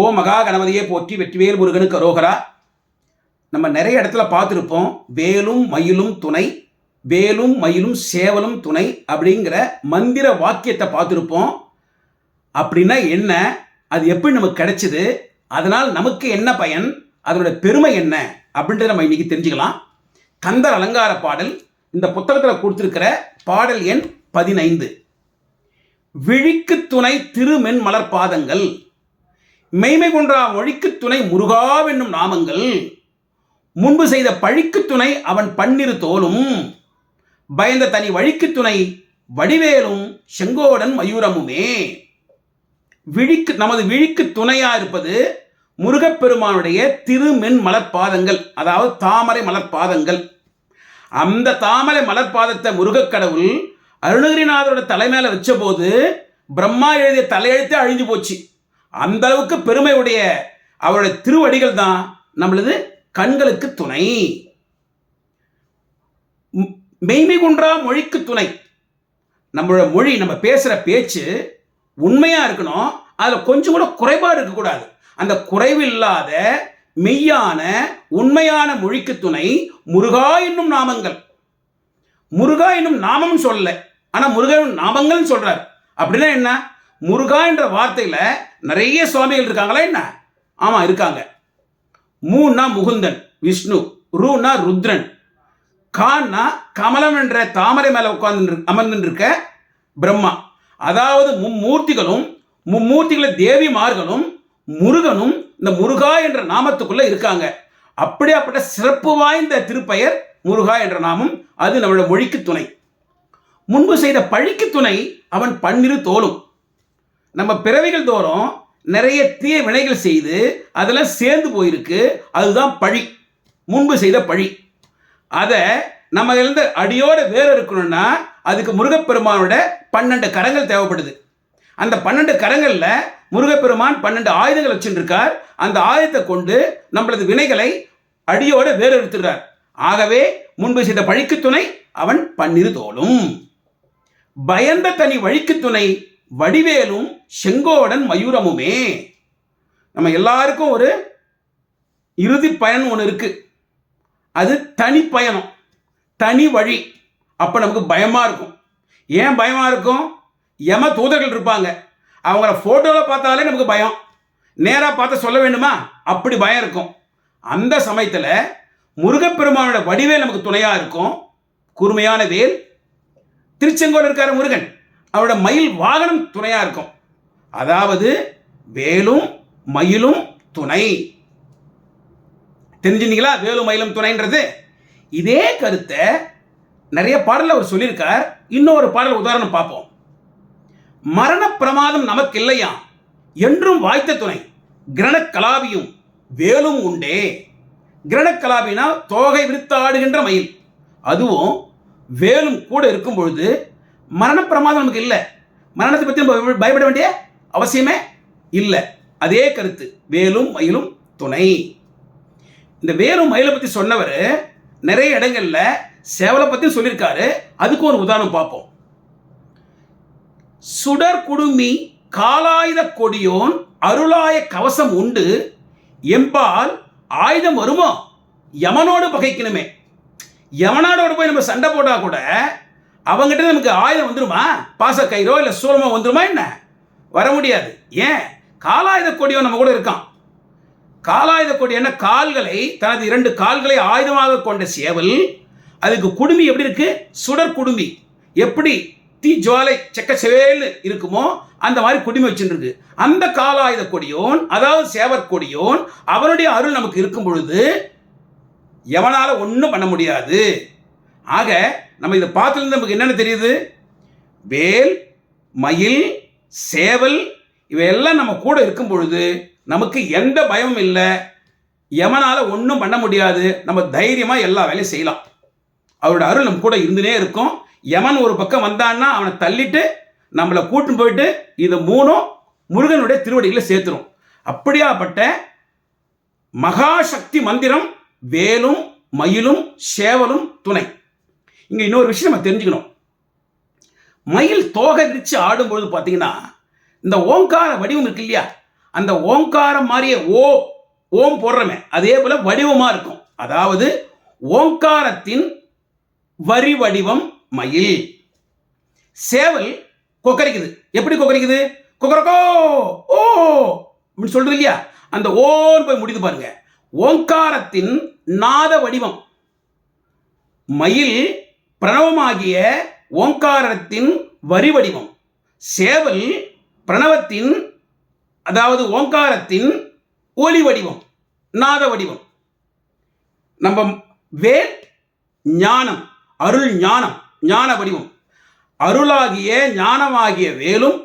ஓ மகா கணபதியை போற்றி வெற்றிவேல் முருகனுக்கு அரோகரா. நம்ம நிறைய இடத்துல பார்த்துருப்போம். வேலும் மயிலும் துணை வேலும் மயிலும் சேவலும் துணை அப்படிங்கிற மந்திர வாக்கியத்தை பார்த்துருப்போம். அப்படின்னா என்ன? அது எப்படி நமக்கு கிடைச்சிது? அதனால் நமக்கு என்ன பயன்? அதனோட பெருமை என்ன? அப்படின்றத நம்ம இன்னைக்கு தெரிஞ்சுக்கலாம். கந்தர் அலங்கார பாடல் இந்த புத்தகத்தில் கொடுத்துருக்கிற பாடல் எண் பதினைந்து. விழிக்கு துணை திருமென் மலர் பாதங்கள். மெய்மை கொன்றா மொழிக்கு துணை முருகாவென்னும் நாமங்கள். முன்பு செய்த பழிக்கு துணை அவன் பன்னிரு தோலும் பயந்த தனி வழிக்கு துணை வடிவேலும் செங்கோடன் மயூரமுமே. விழிக்கு நமது விழிக்கு துணையா இருப்பது முருகப்பெருமானுடைய திருமென் மலர்பாதங்கள் அதாவது தாமரை மலர்பாதங்கள். அந்த தாமரை மலர்பாதத்தை முருகக் கடவுள் அருணகிரிநாதரோட தலைமையில வச்சபோது பிரம்மா எழுதிய தலையெழுத்தே அழிஞ்சு போச்சு. அந்த அளவுக்கு பெருமையுடைய அவருடைய திருவடிகள் தான் நம்மளது கண்களுக்கு துணை. மெய்மை குன்றா மொழிக்கு துணை. நம்மளோட மொழி நம்ம பேசுகிற பேச்சு உண்மையாக இருக்கணும். அதில் கொஞ்சம் கூட குறைபாடு இருக்கக்கூடாது. அந்த குறைவில்லாத மெய்யான உண்மையான மொழிக்கு துணை முருகா என்னும் நாமங்கள். முருகா என்னும் நாமம் சொல்லல. ஆனால் முருகன் நாமங்கள்னு சொல்கிறார் அப்படின்னா என்ன? முருகா என்ற வார்த்தையில் நிறைய சுவாமிகள் இருக்காங்களா என்ன? ஆமாம் இருக்காங்க. மூன்னா முகுந்தன் விஷ்ணு. ரூனா ருத்ரன். கான்னா கமலம் என்ற தாமரை மேலே உட்கார்ந்து அமர்ந்துருக்க பிரம்மா. அதாவது மும்மூர்த்திகளும் மும்மூர்த்திகளை தேவிமார்களும் முருகனும் இந்த முருகா என்ற நாமத்துக்குள்ளே இருக்காங்க. அப்படியாப்பட்ட சிறப்பு வாய்ந்த திருப்பெயர் முருகா என்ற நாமம். அது நம்மளோட மொழிக்கு துணை. முன்பு செய்த பழிக்கு துணை அவன் பன்னிரு தோலும் நம்ம பிறவிகள் தோறும் நிறைய தீய வினைகள் செய்து அதெல்லாம் சேர்ந்து போயிருக்கு. அதுதான் பழி. முன்பு செய்த பழி. அதை நம்ம இருந்து அடியோட வேறு இருக்கணும்னா அதுக்கு முருகப்பெருமானோட பன்னெண்டு கரங்கள் தேவைப்படுது. அந்த பன்னெண்டு கரங்களில் முருகப்பெருமான் பன்னெண்டு ஆயுதங்கள் வச்சுருக்கார் அந்த ஆயுதத்தை கொண்டு நம்மளது வினைகளை அடியோட வேறு எடுத்துகிறார் ஆகவே முன்பு செய்த பழிக்கு துணை அவன் பன்னிரு தோளும். பயந்த தனி வழிக்கு துணை வடிவேலும் செங்கோடன் மயூரமுமே. நம்ம எல்லாருக்கும் ஒரு இறுதி பயன் ஒன்று இருக்கு. அது தனி பயணம் தனி வழி. அப்போ நமக்கு பயமாக இருக்கும். ஏன் பயமாக இருக்கும்? எம தூதர்கள் இருப்பாங்க. அவங்கள ஃபோட்டோவில் பார்த்தாலே நமக்கு பயம். நேராக பார்த்து சொல்ல வேண்டுமா? அப்படி பயம் இருக்கும். அந்த சமயத்தில் முருகப்பெருமானோட வடிவேல் நமக்கு துணையாக இருக்கும். கூர்மையான வேல். திருச்செங்கோடு இருக்கார் முருகன். அவரோட மயில் வாகனம் துணையாக இருக்கும். அதாவது வேலும் மயிலும் துணை. தெரிஞ்சுனீங்களா? வேலும் மயிலும் துணைன்றது? இதே கருத்தை நிறைய பாடலில் அவர் சொல்லியிருக்கார். இன்னொரு பாடல் உதாரணம் பார்ப்போம். மரண பிரமாதம் நமக்கு இல்லையா என்றும் வாய்த்த துணை. கிரணக்கலாபியும் வேலும் உண்டே. கிரணக்கலாபினா தோகை விரித்து ஆடுகின்ற மயில். அதுவும் வேலும் கூட இருக்கும் பொழுது மரண பிரமாதம் நமக்கு இல்லை. மரணத்தை பற்றி நம்ம பயப்பட வேண்டிய அவசியமே இல்லை. அதே கருத்து. வேலும் மயிலும் துணை. இந்த வேலும் மயிலை பற்றி சொன்னவர் நிறைய இடங்களில் சேவலை பற்றி சொல்லியிருக்காரு. அதுக்கு ஒரு உதாரணம் பார்ப்போம். சுடர் குடுமி காலாயுத கொடியோன் அருளாய கவசம் உண்டு. எம்பால் ஆயுதம் வருமோ? யமனோடு பகைக்கணுமே. யமனோட போய் நம்ம சண்டை போட்டால் கூட அவங்ககிட்ட நமக்கு ஆயுதம் வந்துருமா? பாச கயிறோ இல்லை சூலமோ வந்துருமா என்ன? வர முடியாது. ஏன்? காலாயுத கொடியோ நம்ம கூட இருக்கான். காலாயுத கொடி என்ன? கால்களை தனது இரண்டு கால்களை ஆயுதமாக கொண்ட சேவல் அதுக்கு குடுமி எப்படி இருக்கு? சுடர் குடுமி. எப்படி? தீ ஜுவாலை செக்க செவேல்னு இருக்குமோ அந்த மாதிரி குடுமி வச்சுருக்கு அந்த காலாயுத கொடியோன் அதாவது சேவர் கொடியோன் அவனுடைய அருள் நமக்கு இருக்கும் பொழுது எவனால் ஒன்றும் பண்ண முடியாது. ஆக நம்ம இதை பார்த்துலேருந்து நமக்கு என்னென்ன தெரியுது? வேல் மயில் சேவல் இவையெல்லாம் நம்ம கூட இருக்கும் பொழுது நமக்கு எந்த பயமும் இல்லை. எமனால் ஒன்றும் பண்ண முடியாது. நம்ம தைரியமாக எல்லா வேலையும் செய்யலாம். அவரோட அருள் நம்ம கூட இருந்துனே இருக்கும். யமன் ஒரு பக்கம் வந்தான்னா அவனை தள்ளிட்டு நம்மளை கூட்டின்னு போயிட்டு இது மூணும் முருகனுடைய திருவடிகளை சேர்த்துரும். அப்படியாப்பட்ட மகாசக்தி மந்திரம் வேலும் மயிலும் சேவலும் துணை. இங்கே இன்னொரு விஷயம் நம்ம தெரிஞ்சுக்கணும். மயில் தோகை விரித்து ஆடும்பொழுது பார்த்தீங்கன்னா இந்த ஓங்கார வடிவம் இருக்கு இல்லையா? அந்த ஓங்காரம் மாதிரியே ஓ ஓம் போடுறமே. அதே போல வடிவமா இருக்கும். அதாவது ஓங்காரத்தின் வரி வடிவம் மயில். சேவல் கொக்கரிக்குது. எப்படி கொக்கரிக்குது? கொக்கரக்கோ ஓ அப்படின்னு சொல்றது இல்லையா? அந்த ஓன்னு போய் முடிது பாருங்க. ஓங்காரத்தின் நாத வடிவம் மயில் பிரணவமாகிய ஓங்காரத்தின் வரி வடிவம். சேவல் பிரணவத்தின் அதாவது ஓங்காரத்தின் ஒலி வடிவம் நாத வடிவம். நம்ம வேல் ஞானம் அருள் ஞானம் ஞான வடிவம். அருளாகிய ஞானமாகிய வேலும்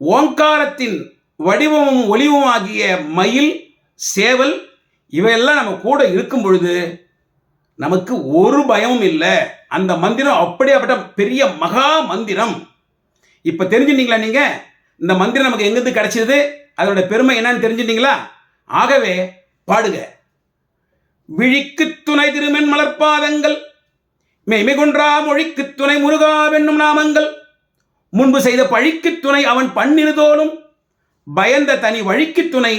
ஓங்காரத்தின் வடிவமும் ஒளிவுமாகிய மயில் சேவல் இவையெல்லாம் நம்ம கூட இருக்கும் பொழுது நமக்கு ஒரு பயமும் இல்லை. அந்த மந்திரம் அப்படியாப்பட்ட பெரிய மகா மந்திரம். இப்போ தெரிஞ்சுட்டீங்களா நீங்கள் இந்த மந்திரம் நமக்கு எங்கிருந்து கிடைச்சது? அதோட பெருமை என்னன்னு தெரிஞ்சுட்டீங்களா? ஆகவே பாடுக விழிக்கு துணை திருமென் மலர்பாதங்கள். மெய்மை கொன்றா மொழிக்கு துணை முருகாவென்னும் நாமங்கள். முன்பு செய்த பழிக்கு துணை அவன் பன்னிருதோளும் பயந்த தனி வழிக்கு துணை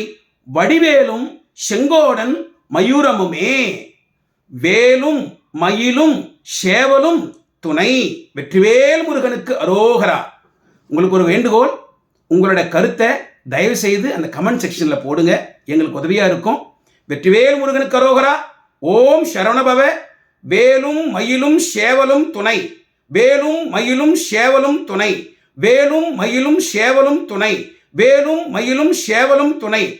வடிவேலும் செங்கோடன் மயூரமுமே. வேலும் மயிலும் சேவலும் துணை. வெற்றிவேல் முருகனுக்கு அரோகரா. உங்களுக்கு ஒரு வேண்டுகோள் உங்களோட கருத்தை தயவு செய்து அந்த கமெண்ட் செக்ஷனில் போடுங்க. எங்களுக்கு உதவியாக இருக்கும். வெற்றிவேல் முருகனுக்கு அரோகரா. ஓம் சரவணபவ. வேலும் மயிலும் சேவலும் துணை. வேலும் மயிலும் சேவலும் துணை. வேலும் மயிலும் சேவலும் துணை. வேலும் மயிலும் சேவலும் துணை.